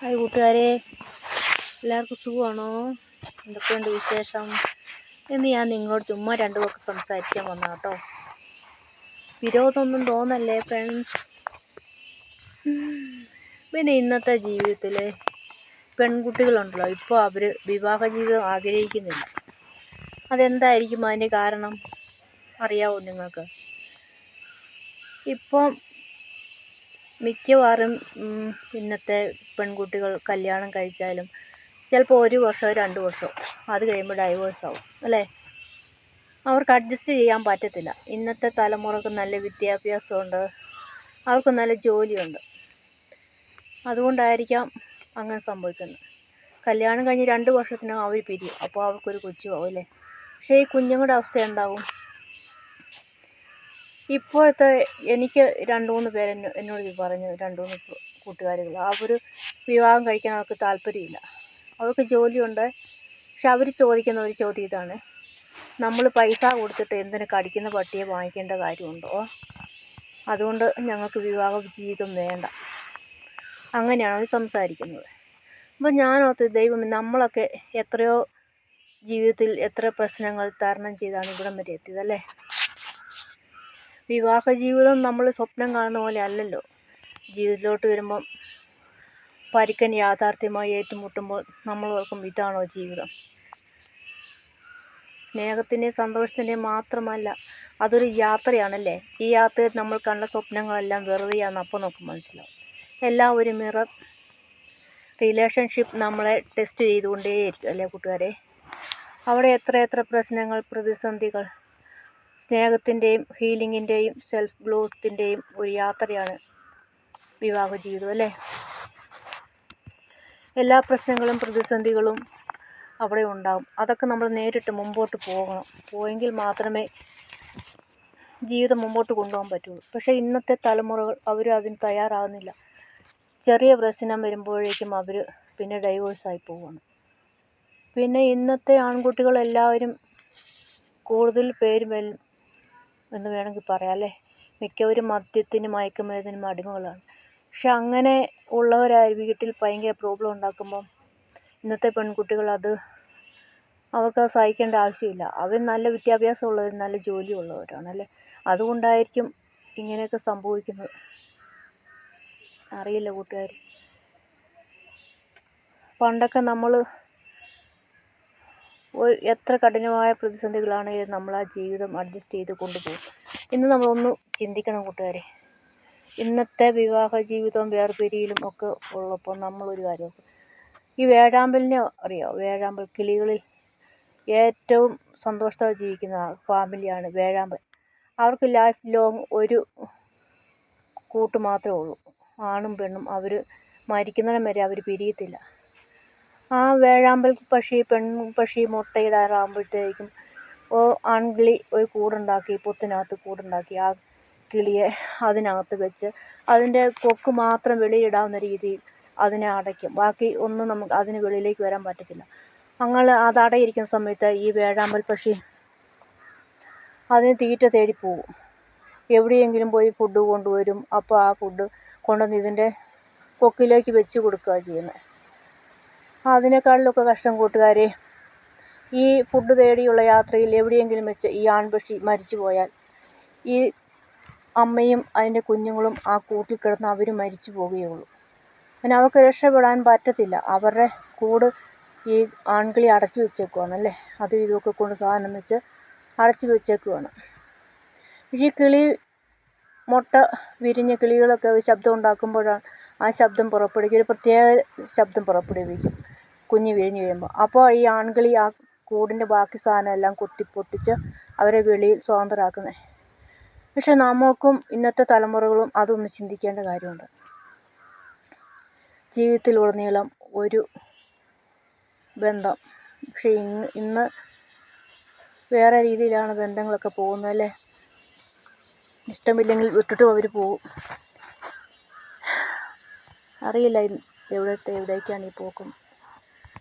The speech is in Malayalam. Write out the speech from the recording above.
ഹായ് കൂട്ടുകാരെ. എല്ലാവർക്കും സുഖമാണോ? എന്തൊക്കെയുണ്ട് വിശേഷം? എന്ന് ഞാൻ നിങ്ങളോട് ചുമ്മാ രണ്ടു പേർക്ക് സംസാരിക്കാൻ വന്ന കേട്ടോ വിരോധമൊന്നും തോന്നല്ലേ ഫ്രണ്ട്സ് പിന്നെ ഇന്നത്തെ ജീവിതത്തിൽ പെൺകുട്ടികളുണ്ടല്ലോ. ഇപ്പോൾ അവർ വിവാഹ ജീവിതം ആഗ്രഹിക്കുന്നില്ല. അതെന്തായിരിക്കും അതിന്റെ കാരണം? അറിയാവോ നിങ്ങൾക്ക്? ഇപ്പം മിക്കവാറും ഇന്നത്തെ പെൺകുട്ടികൾ കല്യാണം കഴിച്ചാലും ചിലപ്പോൾ ഒരു വർഷമോ രണ്ട് വർഷമോ അത് കഴിയുമ്പോൾ ഡൈവേഴ്സ് ആവും അല്ലേ? അവർക്ക് അഡ്ജസ്റ്റ് ചെയ്യാൻ പറ്റത്തില്ല. ഇന്നത്തെ തലമുറയ്ക്ക് നല്ല വിദ്യാഭ്യാസമുണ്ട് അവർക്ക് നല്ല ജോലിയുണ്ട്. അതുകൊണ്ടായിരിക്കാം അങ്ങനെ സംഭവിക്കുന്നത്. കല്യാണം കഴിഞ്ഞ് രണ്ട് വർഷത്തിനകം അവർ പിരിയും അപ്പോൾ അവർക്കൊരു കൊച്ചുമാവും അല്ലേ? പക്ഷേ ഈ കുഞ്ഞുങ്ങളുടെ അവസ്ഥ എന്താവും? ഇപ്പോഴത്തെ എനിക്ക് രണ്ട് മൂന്ന് പേര് എന്നോട് പറഞ്ഞു രണ്ട് മൂന്ന് കൂ- ആ ഒരു വിവാഹം കഴിക്കാൻ അവർക്ക് താല്പര്യമില്ല. അവർക്ക് ജോലിയുണ്ട്. പക്ഷെ അവർ ചോദിക്കുന്ന ഒരു ചോദ്യം ഇതാണ്. നമ്മൾ പൈസ കൊടുത്തിട്ട് എന്തിന് കടിക്കുന്ന പട്ടിയെ വാങ്ങിക്കേണ്ട കാര്യമുണ്ടോ? അതുകൊണ്ട് ഞങ്ങൾക്ക് വിവാഹ ജീവിതം വേണ്ട. അങ്ങനെയാണ് അവർ സംസാരിക്കുന്നത്. അപ്പോൾ ഞാനോർത്ത് ദൈവം നമ്മളൊക്കെ എത്രയോ ജീവിതത്തിൽ എത്ര പ്രശ്നങ്ങൾ തരണം ചെയ്താണ് ഇവിടം വരെ എത്തിയത് അല്ലേ? വിവാഹ ജീവിതം നമ്മൾ സ്വപ്നം കാണുന്ന പോലെ അല്ലല്ലോ. ജീവിതത്തിലോട്ട് വരുമ്പം പരുക്കൻ യാഥാർത്ഥ്യമായി ഏറ്റുമുട്ടുമ്പോൾ നമ്മൾ ഓർക്കും ഇതാണോ ജീവിതം. സ്നേഹത്തിന്റെയും സന്തോഷത്തിന്റെയും മാത്രമല്ല അതൊരു യാത്രയാണല്ലേ? ഈ യാത്രയിൽ നമ്മൾ കണ്ട സ്വപ്നങ്ങളെല്ലാം വെറുതെയാണെന്ന് അപ്പോൾ നമുക്ക് മനസ്സിലാവും. എല്ലാം ഒരു മിറർ റിലേഷൻഷിപ്പ് നമ്മളെ ടെസ്റ്റ് ചെയ്തുകൊണ്ടേയിരിക്കും അല്ലേ കൂട്ടുകാരെ? അവിടെ എത്ര എത്ര പ്രശ്നങ്ങൾ പ്രതിസന്ധികൾ സ്നേഹത്തിന്റെയും ഹീലിങ്ങിന്റെയും സെൽഫ് ഗ്രോത്തിന്റെയും ഒരു യാത്രയാണ് വിവാഹ ജീവിതം അല്ലേ? എല്ലാ പ്രശ്നങ്ങളും പ്രതിസന്ധികളും അവിടെ ഉണ്ടാകും അതൊക്കെ നമ്മൾ നേരിട്ട് മുമ്പോട്ട് പോകണം. പോയെങ്കിൽ മാത്രമേ ജീവിതം മുമ്പോട്ട് കൊണ്ടുപോകാൻ പറ്റുള്ളൂ. പക്ഷേ ഇന്നത്തെ തലമുറകൾ അവർ അതിന് തയ്യാറാകുന്നില്ല. ചെറിയ പ്രശ്നം വരുമ്പോഴേക്കും അവർ പിന്നെ ഡൈവേഴ്സായി പോവുകയാണ്. പിന്നെ ഇന്നത്തെ ആൺകുട്ടികൾ എല്ലാവരും കൂടുതൽ പേരും എന്ന് വേണമെങ്കിൽ പറയാം അല്ലേ? മിക്കവരും മദ്യത്തിനും മയക്കുമരുന്നിനും അടിമകളാണ്. പക്ഷെ അങ്ങനെ ഉള്ളവരായി വീട്ടിൽ ഭയങ്കര പ്രോബ്ലം ഉണ്ടാക്കുമ്പം ഇന്നത്തെ പെൺകുട്ടികൾ അത് അവർക്ക് സഹിക്കേണ്ട ആവശ്യമില്ല. അവർ നല്ല വിദ്യാഭ്യാസമുള്ളവരും നല്ല ജോലിയുള്ളവരാണ് അല്ലേ? അതുകൊണ്ടായിരിക്കും ഇങ്ങനെയൊക്കെ സംഭവിക്കുന്നത്. അറിയില്ല കൂട്ടുകാർ പണ്ടൊക്കെ നമ്മൾ എത്ര കഠിനമായ പ്രതിസന്ധികളാണെങ്കിലും നമ്മൾ ആ ജീവിതം അഡ്ജസ്റ്റ് ചെയ്ത് കൊണ്ടുപോകും. ഇന്ന് നമ്മളൊന്ന് ചിന്തിക്കണം കൂട്ടുകാരെ. ഇന്നത്തെ വിവാഹ ജീവിതവും വേർപിരിയലും ഒക്കെ ഉള്ളപ്പോൾ നമ്മളൊരു കാര്യം ഈ വേഴാമ്പലിനെ അറിയോ? വേഴാമ്പൽ കിളികളിൽ ഏറ്റവും സന്തോഷത്തോടെ ജീവിക്കുന്ന ഫാമിലിയാണ് വേഴാമ്പൽ. അവർക്ക് ലൈഫ് ലോങ് ഒരു കൂട്ട് മാത്രമേ ഉള്ളൂ. ആണും പെണ്ണും അവർ മരിക്കുന്നിടം വരെ അവർ പിരിയത്തില്ല. ആ വേഴാമ്പൽ പക്ഷി പെൺ പക്ഷി മുട്ടയിടാറാകുമ്പോഴത്തേക്കും ഓ ആൺകിളി ഒരു കൂടുണ്ടാക്കി പൊത്തിനകത്ത് കൂടുണ്ടാക്കി. ആ കിളിയെ അതിനകത്ത് വെച്ച് അതിന്റെ കൊക്ക് മാത്രം വെളിയിടാവുന്ന രീതിയിൽ അതിനെ അടയ്ക്കും. ബാക്കി ഒന്നും നമുക്ക് അതിന് വെളിയിലേക്ക് വരാൻ പറ്റത്തില്ല. അങ്ങനെ അത് അടയിരിക്കുന്ന സമയത്ത് ഈ വേഴാമ്പൽ പക്ഷി അതിന് തീറ്റ തേടി പോകും. എവിടെയെങ്കിലും പോയി ഫുഡ് കൊണ്ടുവരും. അപ്പോൾ ആ ഫുഡ് കൊണ്ടുവന്ന് ഇതിന്റെ കൊക്കിലേക്ക് വെച്ച് കൊടുക്കുക ചെയ്യുന്നത് അതിനേക്കാളിലൊക്കെ കഷ്ടം കൂട്ടുകാരെ ഈ ഫുഡ് തേടിയുള്ള യാത്രയിൽ എവിടെയെങ്കിലും വെച്ച് ഈ ആൺപക്ഷി മരിച്ചു പോയാൽ ഈ അമ്മയും അതിന്റെ കുഞ്ഞുങ്ങളും ആ കൂട്ടിൽ കിടന്ന് അവർ മരിച്ചു പോവുകയുള്ളൂ. പിന്നെ അവർക്ക് രക്ഷപ്പെടാൻ പറ്റത്തില്ല. അവരുടെ കൂട് ഈ ആൺകിളി അടച്ചു വെച്ചേക്കുവാണ് അല്ലേ? അതും ഇതുമൊക്കെ കൊണ്ട് സാധനം വെച്ച് അടച്ചു വെച്ചേക്കുവാണ്. ഈ കിളി മുട്ട വിരിഞ്ഞ കിളികളൊക്കെ ശബ്ദം ഉണ്ടാക്കുമ്പോഴാണ് ആ ശബ്ദം പുറപ്പെടുവിക്കുക ഒരു പ്രത്യേക ശബ്ദം പുറപ്പെടുവിക്കും കുഞ്ഞ് വിരിഞ്ഞ് കഴിയുമ്പോൾ അപ്പോൾ ഈ ആൺകിളി ആ കൂടിന്റെ ബാക്കി സാധനം എല്ലാം കുത്തിപ്പൊട്ടിച്ച് അവരെ വെളിയിൽ സ്വതന്ത്രരാക്കുന്നത് പക്ഷെ നമ്മൾക്കും ഇന്നത്തെ തലമുറകളും അതൊന്ന് ചിന്തിക്കേണ്ട കാര്യമുണ്ട്. ജീവിതത്തിലുടനീളം ഒരു ബന്ധം. പക്ഷെ ഇന്ന് ഇന്ന് വേറെ രീതിയിലാണ് ബന്ധങ്ങളൊക്കെ പോകുന്നത് അല്ലേ? ഇഷ്ടമില്ലെങ്കിൽ വിട്ടിട്ടും അവർ പോകും അറിയില്ല എവിടത്തെ എവിടേക്കാണ് ഈ പോക്കും.